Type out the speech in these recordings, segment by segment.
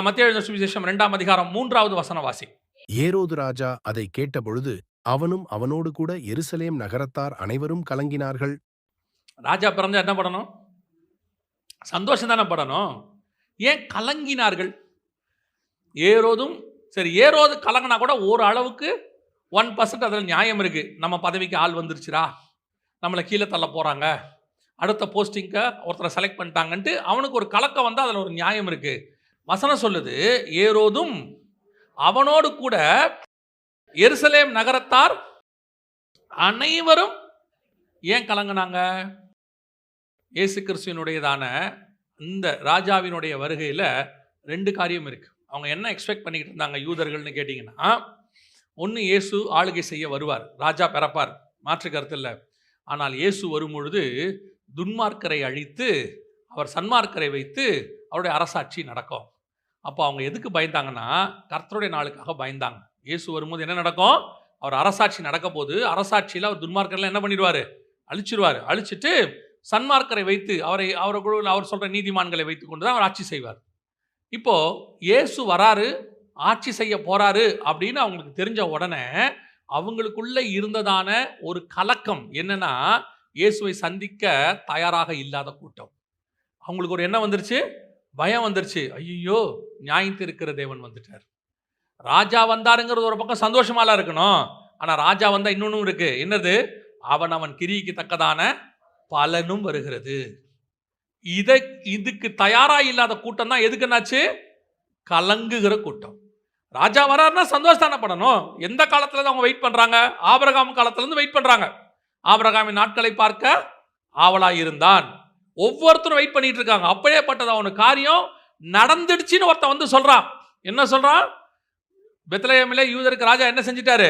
மத்திய எழுதின சுவிசேஷம் இரண்டாம் அதிகாரம் மூன்றாவது வசன வாசி ஏரோது ராஜா அதை கேட்டபொழுது அவனும் அவனோடு கூட எருசலேம் நகரத்தார் அனைவரும் கலங்கினார்கள். ராஜா பிறந்தா என்ன படணும்? சந்தோஷம் தானே படணும்? ஏன் கலங்கினார்கள்? ஏரோதும் சரி ஏரோது கலங்கினா கூட ஒரு அளவுக்கு ஒன் பர்சன்ட் அதில் நியாயம் இருக்கு. நம்ம பதவிக்கு ஆள் வந்துருச்சுடா. நம்மளை கீழே தள்ள போறாங்க. அடுத்த போஸ்டிங்க்கு ஒருத்தரை செலக்ட் பண்ணிட்டாங்கன்ட்டு அவனுக்கு ஒரு கலக்கம் வந்து அதில் ஒரு நியாயம் இருக்கு. வசனம் சொல்லுது ஏரோதும் அவனோடு கூட எருசலேம் நகரத்தார் அனைவரும் ஏன் கலங்கினாங்க? இயேசு கிறிஸ்துவனுடையதான இந்த ராஜாவினுடைய வருகையில் ரெண்டு காரியம் இருக்குது அவங்க என்ன எக்ஸ்பெக்ட் பண்ணிக்கிட்டு இருந்தாங்க யூதர்கள்னு கேட்டிங்கன்னா ஒன்று இயேசு ஆளுகை செய்ய வருவார் ராஜா பிறப்பார் மாற்று கருத்து இல்லை. ஆனால் இயேசு வரும் பொழுது துன்மார்க்கரை அழித்து அவர் சன்மார்க்கரை வைத்து அவருடைய அரசாட்சி நடக்கும். அப்போ அவங்க எதுக்கு பயந்தாங்கன்னா கர்த்தருடைய நாளுக்காக பயந்தாங்க. இயேசு வரும்போது என்ன நடக்கும்? அவர் அரசாட்சி நடக்க போது அரசாட்சியில் அவர் துன்மார்க்கர்லாம் என்ன பண்ணிடுவார்? அழிச்சிருவார். அழிச்சிட்டு சன்மார்க்கரை வைத்து அவரை அவருக்குள்ள அவர் சொல்கிற நீதிமான்களை வைத்து கொண்டு தான் அவர் ஆட்சி செய்வார். இப்போது இயேசு வராரு ஆட்சி செய்ய போகிறாரு அப்படின்னு அவங்களுக்கு தெரிஞ்ச உடனே அவங்களுக்குள்ளே இருந்ததான ஒரு கலக்கம் என்னென்னா இயேசுவை சந்திக்க தயாராக இல்லாத கூட்டம். அவங்களுக்கு ஒரு என்ன வந்துருச்சு. பயம் வந்துருச்சு. ஐயோ நியாயத்து இருக்கிற தேவன் வந்துட்டார். ராஜா வந்தாருங்கிறது ஒரு பக்கம் சந்தோஷமாலாம் இருக்கணும். ஆனால் ராஜா வந்தால் இன்னொன்றும் இருக்கு. என்னது? அவன் அவன் கிரிக்கு தக்கதான பலனும் வருகிறது. இதை இதுக்கு தயாராக இல்லாத கூட்டம் தான் எதுக்கு என்னாச்சு? கலங்குகிற கூட்டம். ராஜா வராருன்னா சந்தோஷத்தானப்படணும் எந்த காலத்தில் தான் அவங்க வெயிட் பண்ணுறாங்க ஆபரகாம் காலத்துலேருந்து வெயிட் பண்ணுறாங்க ஆபரகாமின் நாட்களை பார்க்க ஆவலாக இருந்தான் ஒவ்வொருத்தரும் வெயிட் பண்ணிட்டு இருக்காங்க அப்படியே அப்படியேப்பட்டது அவனுக்கு காரியம் நடந்துடுச்சுன்னு ஒருத்தன் வந்து சொல்கிறான் என்ன சொல்கிறான் பெத்லஹேமிலே யூதருக்கு ராஜா என்ன செஞ்சிட்டாரு?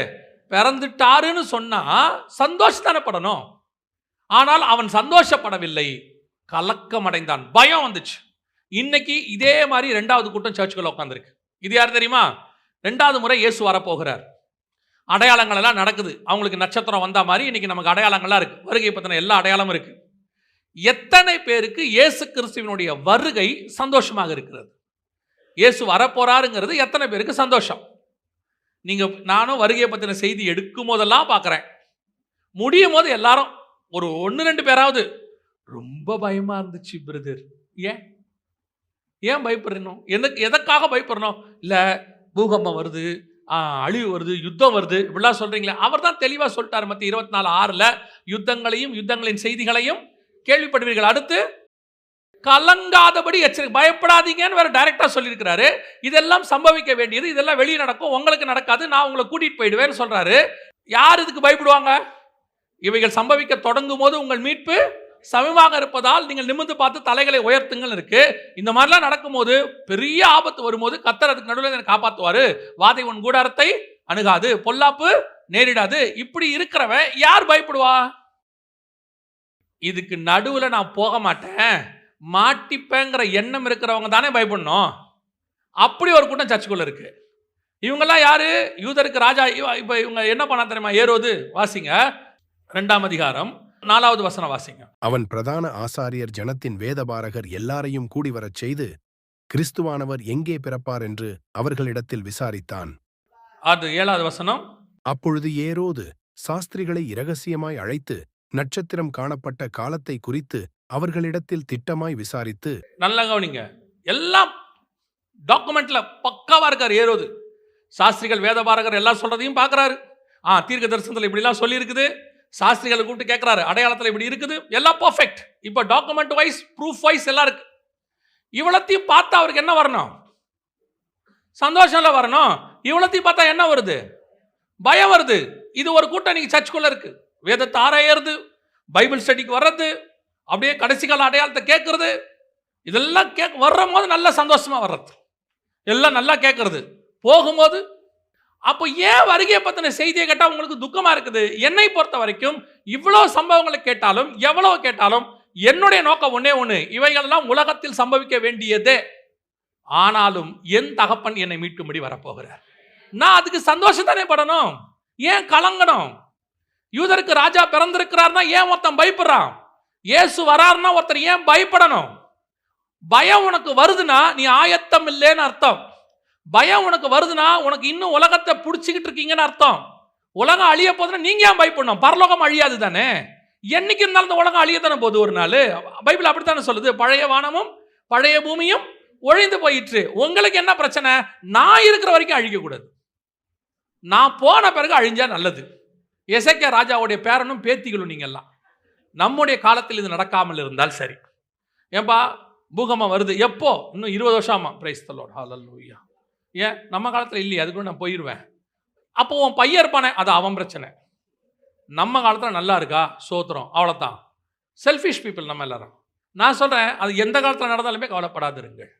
பிறந்துட்டாருன்னு சொன்னால் சந்தோஷத்தானப்படணும் ஆனால் அவன் சந்தோஷப்படவில்லை. கலக்கம் அடைந்தான். பயம் வந்துச்சு. இன்னைக்கு இதே மாதிரி ரெண்டாவது கூட்டம் சர்ச்சுக்குள்ள உட்காந்துருக்கு இது யார் தெரியுமா? ரெண்டாவது முறை இயேசு வரப்போகிறார். அடையாளங்கள் எல்லாம் நடக்குது. அவங்களுக்கு நட்சத்திரம் வந்த மாதிரி இன்னைக்கு நமக்கு அடையாளங்கள்லாம் இருக்கு. வருகை பத்தின எல்லா அடையாளமும் இருக்குது எத்தனை பேருக்கு இயேசு கிறிஸ்துவனுடைய வருகை சந்தோஷமாக இருக்கிறது? இயேசு வரப்போறாருங்கிறது எத்தனை பேருக்கு சந்தோஷம்? நீங்கள் நானும் வருகையை பற்றின செய்தி எடுக்கும் போதெல்லாம் பார்க்குறேன் முடியும் போது எல்லாரும் ஒரு ஒன்று ரெண்டு பேராவது ரொம்ப பயமாக இருந்துச்சு பிரதர் ஏன்? ஏன் பயப்படுறணும் எனக்கு எதற்காக பயப்படணும் இல்லை பூகம்பம் வருது அழிவு வருது யுத்தம் வருது இப்படிலாம் சொல்கிறீங்களே அவர் தான் தெளிவாக சொல்லிட்டார் மற்ற இருபத்தி நாலு ஆறில் யுத்தங்களையும் யுத்தங்களின் செய்திகளையும் கேள்விப்படுவீர்கள். அடுத்து கலங்காதபடி எச்சரிக்கை பயப்படாதீங்கன்னு வேற டைரக்டா சொல்லியிருக்கிறாரு. இதெல்லாம் சம்பவிக்க வேண்டியது இதெல்லாம் வெளியே நடக்கும் உங்களுக்கு நடக்காது நான் உங்களை கூட்டிட்டு போயிடுவேன்னு சொல்றாரு. யார் இதுக்கு பயப்படுவாங்க? இவைகள் சம்பவிக்க தொடங்கும் போது உங்கள் மீட்பு சமமாக இருப்பதால் நீங்கள் நிமிர்ந்து பார்த்து தலைகளை உயர்த்துங்கள் இருக்கு. இந்த மாதிரிலாம் நடக்கும்போது பெரிய ஆபத்து வரும்போது கத்தர் அதுக்கு நடுவில் என்னை காப்பாற்றுவார் வாதை உன் கூடாரத்தை அணுகாது பொல்லாப்பு நேரிடாது. இப்படி இருக்கிறவன் யார் பயப்படுவா? இதுக்கு நடுவுல நான் போக மாட்டேன். மாட்டிப்பேங்கிற எண்ணம் இருக்கிறவங்க தானே பயப்படணும். அப்படி ஒரு கூட்டம் சர்ச்சுக்குள்ள இருக்கு. இவங்கெல்லாம் யாரு? யூதருக்கு ராஜா இப்ப இவங்க என்ன பண்ணா தெரியுமா? ஏரோது வாசிங்க. ரெண்டாம் அதிகாரம் நாலாவது வசனம் வாசிங்க. அவன் பிரதான ஆசாரியர் ஜனத்தின் வேதபாரகர் எல்லாரையும் கூடி வரச் செய்து கிறிஸ்துவானவர் எங்கே பிறப்பார் என்று அவர்களிடத்தில் விசாரித்தான். அது ஏழாவது வசனம். அப்பொழுது ஏரோது சாஸ்திரிகளை இரகசியமாய் அழைத்து நட்சத்திரம் காணப்பட்ட காலத்தை குறித்து அவர்களிடத்தில் திட்டமாய் விசாரித்து நல்லா கவனிங்க. எல்லாம் டாக்குமெண்ட்ல பக்காவா இருக்கார் ஏரோது சாஸ்திரிகள் வேதபாரகர் எல்லாம் சொல்றதையும் பார்க்குறாரு ஆ தீர்க்க தரிசனத்தில் இப்படிலாம் சொல்லியிருக்குது. சாஸ்திரிகளை கூப்பிட்டு கேட்குறாரு அடையாளத்தில் இப்படி இருக்குது. எல்லாம் பர்ஃபெக்ட் இப்போ டாக்குமெண்ட் வைஸ் ப்ரூஃப் வைஸ் எல்லாம் இருக்கு. இவ்வளத்தையும் பார்த்தா அவருக்கு என்ன வரணும்? சந்தோஷம்ல வரணும். இவ்வளத்தையும் பார்த்தா என்ன வருது? பயம் வருது. இது ஒரு கூட்டம் நீங்கள் சர்ச்சுக்குள்ள இருக்குது வேதத்தை ஆராயறது பைபிள் ஸ்டடிக்கு வர்றது அப்படியே கடைசி கால அடையாளத்தை கேட்கறது இதெல்லாம் கேக் வர்ற போது நல்ல சந்தோஷமாக வர்றது. எல்லாம் நல்லா கேட்கறது. போகும்போது அப்போ ஏன் வருகையை பற்றின செய்தியை கேட்டால் உங்களுக்கு துக்கமாக இருக்குது? என்னை பொறுத்த வரைக்கும் இவ்வளோ சம்பவங்களை கேட்டாலும் எவ்வளோ கேட்டாலும் என்னுடைய நோக்கம் ஒன்றே ஒன்று இவைகளெல்லாம் உலகத்தில் சம்பவிக்க வேண்டியதே. ஆனாலும் என் தகப்பன் என்னை மீட்டும்படி வரப்போகிறார். நான் அதுக்கு சந்தோஷம் தானே படணும்? ஏன் கலங்கணும்? யூதருக்கு ராஜா பிறந்திருக்கிறார்னா ஏன் ஒருத்தன் பயப்படுறான்? இயேசு வராருன்னா ஒருத்தர் ஏன் பயப்படணும்? பயம் உனக்கு வருதுன்னா நீ ஆயத்தம் இல்லைன்னு அர்த்தம். பயம் உனக்கு வருதுன்னா உனக்கு இன்னும் உலகத்தை பிடிச்சிக்கிட்டு இருக்கீங்கன்னு அர்த்தம். உலகம் அழிய போதுன்னா நீங்க ஏன் பயப்படணும்? பரலோகம் அழியாது தானே? என்னைக்கு இருந்தாலும் இந்த உலகம் அழியத்தானே போகுது ஒரு நாள்? பைபிள் அப்படித்தானே சொல்லுது? பழைய வானமும் பழைய பூமியும் ஒழிந்து போயிற்று. உங்களுக்கு என்ன பிரச்சனை? நான் இருக்கிற வரைக்கும் அழிக்கக்கூடாது. நான் போன பிறகு அழிஞ்சா நல்லது. எசேக்கியா ராஜாவுடைய பேரனும் பேத்திகளும் நீங்கள்லாம். நம்முடைய காலத்தில் இது நடக்காமல் இருந்தால் சரி. ஏன்பா பூகம்பம் வருது. எப்போ? இன்னும் இருபது வருஷமா? பிரைஸ் தலோட் ஹalleluya ஏன்? நம்ம காலத்தில் இல்லையே அதுக்குள்ள நான் போயிடுவேன் அப்போ உன் பையன் இருப்பானே அது அவன் பிரச்சனை. நம்ம காலத்தில் நல்லா இருக்கா? சோத்திரம். அவ்வளோதான் செல்ஃபிஷ் பீப்புள் நம்ம எல்லாரும். நான் சொல்கிறேன் அது எந்த காலத்தில் நடந்தாலுமே கவலைப்படாதிருங்கள்.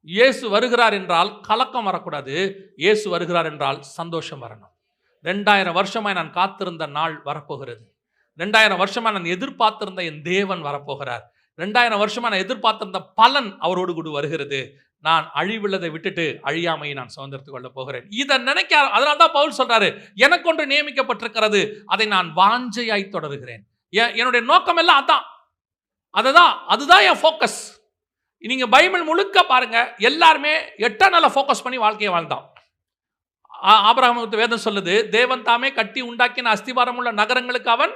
இயேசு வருகிறார் என்றால் கலக்கம் வரக்கூடாது. இயேசு வருகிறார் என்றால் சந்தோஷம் வரணும். ரெண்டாயிரம் வருஷமாய் நான் காத்திருந்த நாள் வரப்போகிறது. ரெண்டாயிரம் வருஷமா நான் எதிர்பார்த்திருந்த என் தேவன் வரப்போகிறார். ரெண்டாயிரம் வருஷமா நான் எதிர்பார்த்திருந்த பலன் அவரோடு கூட வருகிறது. நான் அழிவுள்ளதை விட்டுட்டு அழியாமையை நான் சுதந்திரத்துக் கொள்ள போகிறேன். இதை நினைக்க அதனால தான் பவுல் சொல்றாரு எனக்கு ஒன்று நியமிக்கப்பட்டிருக்கிறது அதை நான் வாஞ்சையாய் தொடருகிறேன். என்னுடைய நோக்கம் எல்லாம் அதான். அதுதான் அதுதான் என் ஃபோக்கஸ் நீங்க பைபிள் முழுக்க பாருங்க எல்லாருமே எட்டர்னலை ஃபோக்கஸ் பண்ணி வாழ்க்கையை வாழ்ந்தான். ஆபிரகாமுக்கு வேதம் சொல்லுது தேவன் தாமே கட்டி உண்டாக்கின அஸ்திவாரம் உள்ள நகரங்களுக்கு அவன்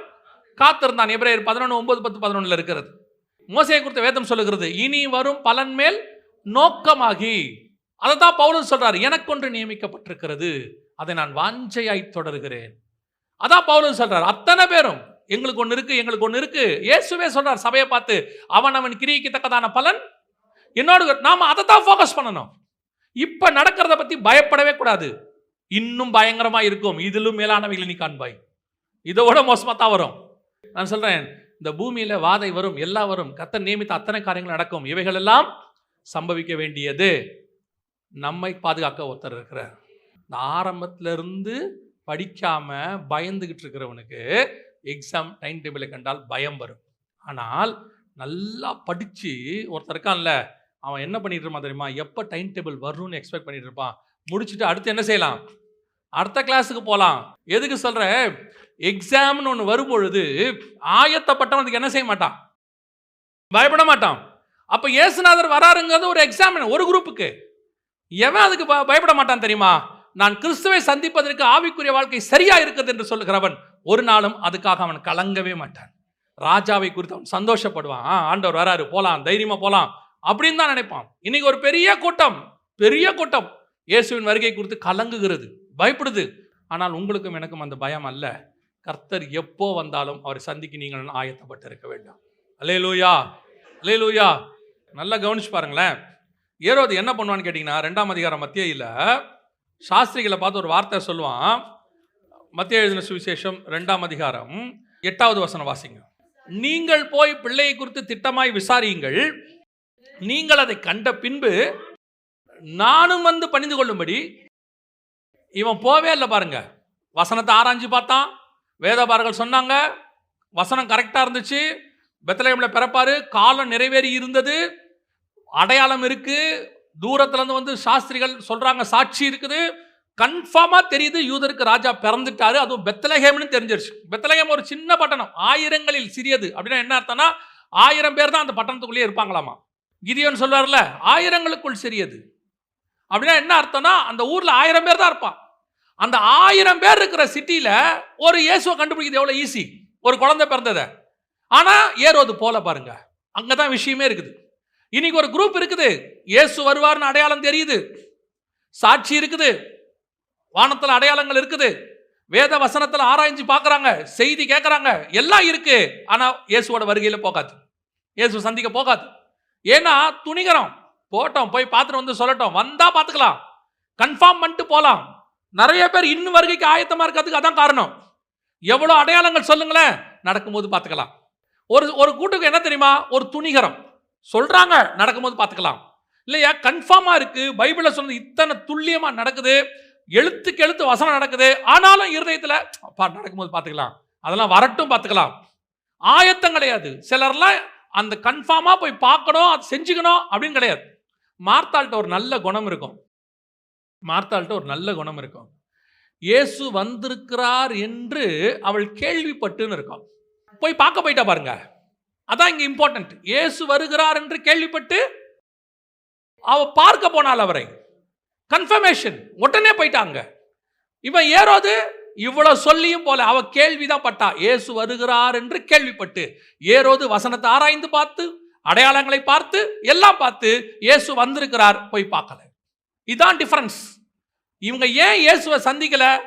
காத்திருந்தான். எபிரேயர் பதினொன்று ஒன்பது பத்து பதினொன்றில் இருக்கிறது. மோசையை குறித்த வேதம் சொல்லுகிறது இனி வரும் பலன் மேல் நோக்கமாகி. அதை தான் பவுலன் சொல்றாரு எனக்கொன்று நியமிக்கப்பட்டிருக்கிறது அதை நான் வாஞ்சையாய் தொடர்கிறேன். அதான் பவுலன் சொல்றாரு அத்தனை பேரும் எங்களுக்கு ஒன்று இருக்கு எங்களுக்கு ஒன்று இருக்கு. இயேசுவே சொல்றார் சபையை பார்த்து அவன் அவன் கிரியைக்கு தக்கதான பலன்? என்னோடு நாம் அதை தான் ஃபோக்கஸ் பண்ணணும். இப்போ நடக்கிறத பற்றி பயப்படவே கூடாது. இன்னும் பயங்கரமாக இருக்கும். இதிலும் மேலானவைகளை நீ காண்பாய். இதை விட மோசமாக தான் வரும். நான் சொல்கிறேன் இந்த பூமியில் வாதை வரும் எல்லாம் வரும். கத்த நியமித்த அத்தனை காரியங்கள் நடக்கும். இவைகள் எல்லாம் சம்பவிக்க வேண்டியது. நம்மை பாதுகாக்க ஒருத்தர் இருக்கிறார். இந்த ஆரம்பத்திலிருந்து இருந்து பயந்துக்கிட்டு இருக்கிறவனுக்கு எக்ஸாம் டைம் டேபிளை கண்டால் பயம் வரும். ஆனால் நல்லா படித்து ஒருத்தர் இருக்கான்ல அவன் என்ன பண்ணிட்டு இருப்பான் தெரியுமா? எப்போ டைம் டேபிள் வரும்னு எக்ஸ்பெக்ட் பண்ணிட்டு இருப்பான். முடிச்சுட்டு அடுத்து என்ன செய்யலாம்? அடுத்த கிளாஸுக்கு போகலாம் எதுக்கு சொல்கிறேன் எக்ஸாம்னு ஒன்று வரும்பொழுது ஆயத்தப்பட்டவன் அதுக்கு என்ன செய்ய மாட்டான்? பயப்பட மாட்டான். அப்போ இயேசுநாதர் வராருங்கிறது ஒரு எக்ஸாம் ஒரு குரூப்புக்கு எவன் அதுக்கு ப- பயப்பட மாட்டான் தெரியுமா? நான் கிறிஸ்துவை சந்திப்பதற்கு ஆவிக்குரிய வாழ்க்கை சரியா இருக்குது என்று சொல்லுகிறவன் ஒரு நாளும் அதுக்காக அவன் கலங்கவே மாட்டான். ராஜாவை குறித்து அவன் சந்தோஷப்படுவான். ஆ, ஆண்டவர் வராரு போலாம் தைரியமா போலாம் அப்படின்னு தான் நினைப்பான். இன்னைக்கு ஒரு பெரிய கூட்டம் பெரிய கூட்டம். இயேசுவின் வருகை குறித்து கலங்குகிறது. பயப்படுது. ஆனால் உங்களுக்கும் எனக்கும் அந்த பயம் அல்ல. கர்த்தர் எப்போ வந்தாலும் அவரை சந்திக்க நீங்கள் ஆயத்தப்பட்டு இருக்க வேண்டும். அலே லூயா அலே லூயா நல்லா கவனிச்சு பாருங்களேன். ஏரோது என்ன பண்ணுவான்னு கேட்டிங்கன்னா ரெண்டாம் அதிகாரம் மத்தியில் சாஸ்திரிகளை பார்த்து ஒரு வார்த்தை சொல்லுவான். மத்திய எழுதின சுவிசேஷம் ரெண்டாம் அதிகாரம் எட்டாவது வசனம் வாசிங்க. நீங்கள் போய் பிள்ளையை குறித்து திட்டமாய் விசாரியுங்கள். நீங்கள் அதை கண்ட பின்பு நானும் வந்து பணிந்து கொள்ளும்படி இவன் போவே இல்லை பாருங்க. வசனத்தை ஆராய்ஞ்சு பார்த்தான். வேதபாரர்கள் சொன்னாங்க வசனம் கரெக்டாக இருந்துச்சு. பெத்தலேமில் பிறப்பாரு காலம் நிறைவேறி இருந்தது. அடையாளம் இருக்குது தூரத்துலேருந்து வந்து சாஸ்திரிகள் சொல்கிறாங்க சாட்சி இருக்குது. கன்ஃபார்மாக தெரியுது யூதருக்கு ராஜா பிறந்துட்டாரு. அதுவும் பெத்தலகேம்னு தெரிஞ்சிருச்சு. பெத்தலகேம் ஒரு சின்ன பட்டணம் ஆயிரங்களில் சிறியது. அப்படின்னா என்ன அர்த்தம்னா ஆயிரம் பேர் தான் அந்த பட்டணத்துக்குள்ளேயே இருப்பாங்களாமா? கிதியோன்னு சொல்வார்ல ஆயிரங்களுக்குள் சிறியது. அப்படின்னா என்ன அர்த்தம்னா அந்த ஊரில் ஆயிரம் பேர் தான் இருப்பான். அந்த ஆயிரம் பேர் இருக்கிற சிட்டியில் ஒரு இயேசுவை கண்டுபிடிக்கிறது எவ்வளோ ஈஸி ஒரு குழந்தை பிறந்ததை. ஆனால் ஏரோது போல பாருங்க. அங்கே தான் விஷயமே இருக்குது. இன்னைக்கு ஒரு குரூப் இருக்குது. இயேசு வருவார்னு அடையாளம் தெரியுது. சாட்சி இருக்குது. வானத்தில் அடையாளங்கள் இருக்குது. வேத வசனத்தில் ஆராய்ஞ்சு பார்க்குறாங்க. செய்தி கேட்குறாங்க எல்லாம் இருக்கு. ஆனால் இயேசுவோட வருகையில் போகாது. இயேசு சந்திக்க போகாது. ஏன்னா துணிகரம். போட்டோம் போய் பார்த்துட்டு வந்து சொல்லட்டும். வந்தால் பார்த்துக்கலாம். கன்ஃபார்ம் பண்ணிட்டு போகலாம் நிறைய பேர் இன்னும் வருகைக்கு ஆயத்தமாக இருக்கிறதுக்கு அதான் காரணம். எவ்வளோ அடையாளங்கள் சொல்லுங்களேன். நடக்கும்போது பார்த்துக்கலாம். ஒரு ஒரு கூட்டுக்கு என்ன தெரியுமா? ஒரு துணிகரம். சொல்கிறாங்க நடக்கும்போது பார்த்துக்கலாம். இல்லையா? கன்ஃபார்மாக இருக்குது பைபிளில் சொன்னது இத்தனை துல்லியமாக நடக்குது. எழுத்துக்கு எழுத்து வசனம் நடக்குது. ஆனாலும் இருதயத்தில் அப்பா நடக்கும்போது பார்த்துக்கலாம். அதெல்லாம் வரட்டும் பார்த்துக்கலாம். ஆயத்தம் கிடையாது. சிலர்லாம் அந்த கன்ஃபார்மாக போய் பார்க்கணும் அது செஞ்சுக்கணும் அப்படின்னு கிடையாது. மார்த்தாள்கிட்ட ஒரு நல்ல குணம் இருக்கும். மார்த்தாள்கிட்ட ஒரு நல்ல குணம் இருக்கும். இயேசு வந்திருக்கிறார் என்று அவள் கேள்விப்பட்டுன்னு இருக்கும். போய் பார்க்க போயிட்டா பாருங்க. அதான் இங்க இம்பார்ட்டன்ட் இயேசு வருகிறார் என்று கேள்விப்பட்டு அவ பார்க்க போனாள் அவரை. கன்ஃபர்மேஷன் உடனே போயிட்டாங்க. இவன் ஏறோது? இவ்வளவு சொல்லியும் போல அவ கேள்விதான் பட்டா. இயேசு வருகிறார் என்று கேள்விப்பட்டு ஏறோது வசனத்தை ஆராய்ந்து பார்த்து அடையாளங்களை பார்த்து எல்லாம் பார்த்து இயேசு வந்திருக்கிறார் போய் பார்க்கல. இதான் டிஃப்ரென்ஸ் இவங்க ஏன் இயேசுவை சந்திக்கல?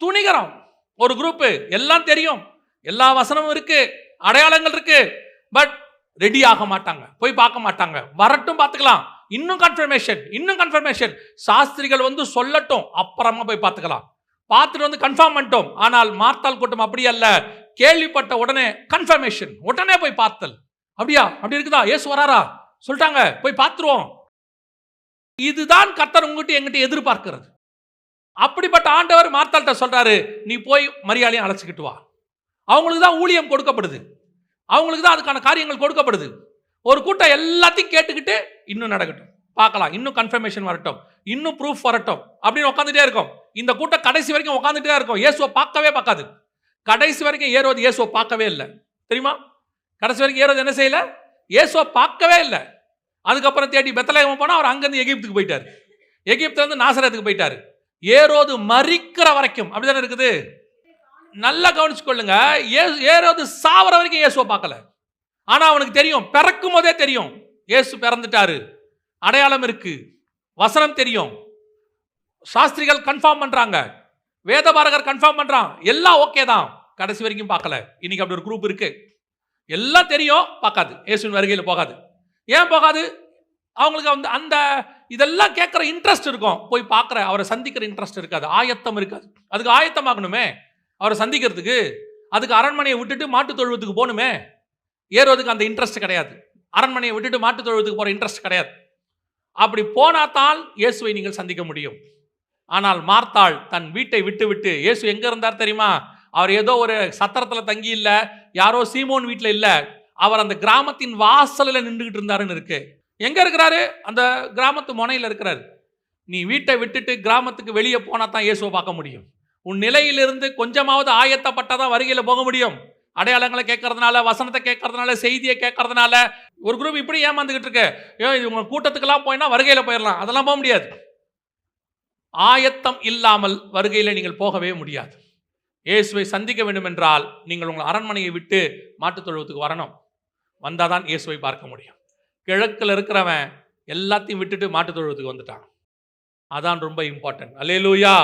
துணிகரம். ஒரு குரூப்பு எல்லாம் தெரியும். எல்லா வசனமும் இருக்கு. அடையாளங்கள் இருக்கு. பட் ரெடி ஆக மாட்டாங்க. போய் பார்க்க மாட்டாங்க. வரட்டும் பார்த்துக்கலாம். இன்னும் கன்ஃபர்மேஷன் இன்னும் கன்ஃபர்மேஷன் சாஸ்திரிகள் வந்து சொல்லட்டும். அப்புறமா போய் பார்த்துக்கலாம். பார்த்துட்டு வந்து கன்ஃபார்ம் பண்ணிட்டோம். ஆனால் மார்த்தால் கூட்டம் அப்படி அல்ல. கேள்விப்பட்ட உடனே கன்ஃபர்மேஷன் உடனே போய் பார்த்தல். அப்படியா? அப்படி இருக்குதா? ஏசு வராரா? சொல்லிட்டாங்க. போய் பார்த்துருவோம். இதுதான் கர்த்தர் உங்ககிட்ட எங்கிட்ட எதிர்பார்க்கிறது. அப்படிப்பட்ட ஆண்டவர் மார்த்தாள்கிட்ட சொல்கிறாரு நீ போய் மரியாதையும் அழைச்சிக்கிட்டு வா. அவங்களுக்கு தான் ஊழியம் கொடுக்கப்படுது. அவங்களுக்கு தான் அதுக்கான காரியங்கள் கொடுக்கப்படுது. ஒரு கூட்டம் எல்லாத்தையும் கேட்டுக்கிட்டு இன்னும் நடக்கட்டும். பார்க்கலாம். இன்னும் கன்ஃபர்மேஷன் வரட்டும். இன்னும் ப்ரூஃப் வரட்டும். அப்படின்னு உட்காந்துட்டே இருக்கும். இந்த கூட்டம் கடைசி வரைக்கும் உட்காந்துட்டே தான் இருக்கும். இயேசுவை பார்க்கவே பார்க்காது. கடைசி வரைக்கும் ஏறுவது இயேசுவை பார்க்கவே இல்லை. தெரியுமா? கடைசி வரைக்கும் ஏறுவது என்ன செய்யலை? இயேசுவை பார்க்கவே இல்லை. அதுக்கப்புறம் தேடி பெத்தலேகம் போனால் அவர் அங்கேருந்து எகிப்துக்கு போயிட்டார். எகிப்துலேருந்து நாசரத்துக்கு போயிட்டார். ஏரோது மறிக்கிற வரைக்கும் அப்படிதானே இருக்குது? நல்லா கவனிச்சுக்கொள்ளுங்க. ஏ- ஏரோது சாவர வரைக்கும் இயேசுவை பார்க்கல. ஆனால் அவனுக்கு தெரியும் பிறக்கும் போதே தெரியும். இயேசு பிறந்துட்டாரு. அடையாளம் இருக்கு. வசனம் தெரியும். சாஸ்திரிகள் கன்ஃபார்ம் பண்றாங்க. வேதபாரகர் கன்ஃபார்ம் பண்றான். எல்லாம் ஓகே தான். கடைசி வரைக்கும் பார்க்கல. இன்னைக்கு அப்படி ஒரு குரூப் இருக்கு. எல்லாம் தெரியும் பார்க்காது. இயேசுவின் வருகையில் போகாது. ஏன் போகாது? அவங்களுக்கு அந்த அந்த இதெல்லாம் கேட்குற இன்ட்ரெஸ்ட் இருக்கும். போய் பார்க்குற அவரை சந்திக்கிற இன்ட்ரெஸ்ட் இருக்காது. ஆயத்தம் இருக்காது. அதுக்கு ஆயத்தமாகணுமே அவரை சந்திக்கிறதுக்கு. அதுக்கு அரண்மனையை விட்டுட்டு மாட்டுத் தொழுவத்துக்கு போகணுமே. ஏறுவதுக்கு அந்த இன்ட்ரெஸ்ட் கிடையாது. அரண்மனையை விட்டுட்டு மாட்டுத் தொழுவத்துக்கு போகிற இன்ட்ரெஸ்ட் கிடையாது. அப்படி போனாத்தான் இயேசுவை நீங்கள் சந்திக்க முடியும். ஆனால் மார்த்தாள் தன் வீட்டை விட்டு விட்டு இயேசு எங்கே இருந்தார் தெரியுமா? அவர் ஏதோ ஒரு சத்திரத்தில் தங்கி இல்லை. யாரோ சீமோன் வீட்டில் இல்லை. அவர் அந்த கிராமத்தின் வாசலில் நின்றுகிட்டு இருந்தாருன்னு இருக்கு. எங்க இருக்கிறாரு? அந்த கிராமத்து முனையில் இருக்கிறாரு. நீ வீட்டை விட்டுட்டு கிராமத்துக்கு வெளியே போனா தான் இயேசுவை பார்க்க முடியும். உன் நிலையிலிருந்து கொஞ்சமாவது ஆயத்தப்பட்டாதான் வருகையில் போக முடியும். அடையாளங்களை கேட்கறதுனால வசனத்தை கேட்கறதுனால செய்தியை கேட்கறதுனால ஒரு குரூப் இப்படி ஏமாந்துக்கிட்டு இருக்கு. ஐயோ இது உங்க கூட்டத்துக்கெல்லாம் போயினா வருகையில் போயிடலாம். அதெல்லாம் போக முடியாது. ஆயத்தம் இல்லாமல் வருகையில் நீங்கள் போகவே முடியாது. இயேசுவை சந்திக்க வேண்டும் என்றால் நீங்கள் உங்கள் அரண்மனையை விட்டு மாட்டுத் தொழுவத்துக்கு வரணும். வந்தால் தான் இயேசுவை பார்க்க முடியும். கிழக்கில் இருக்கிறவன் எல்லாத்தையும் விட்டுட்டு மாட்டுத் தொழுவத்துக்கு வந்துட்டான். அதான் ரொம்ப இம்பார்ட்டன்ட் அல்லேலூயா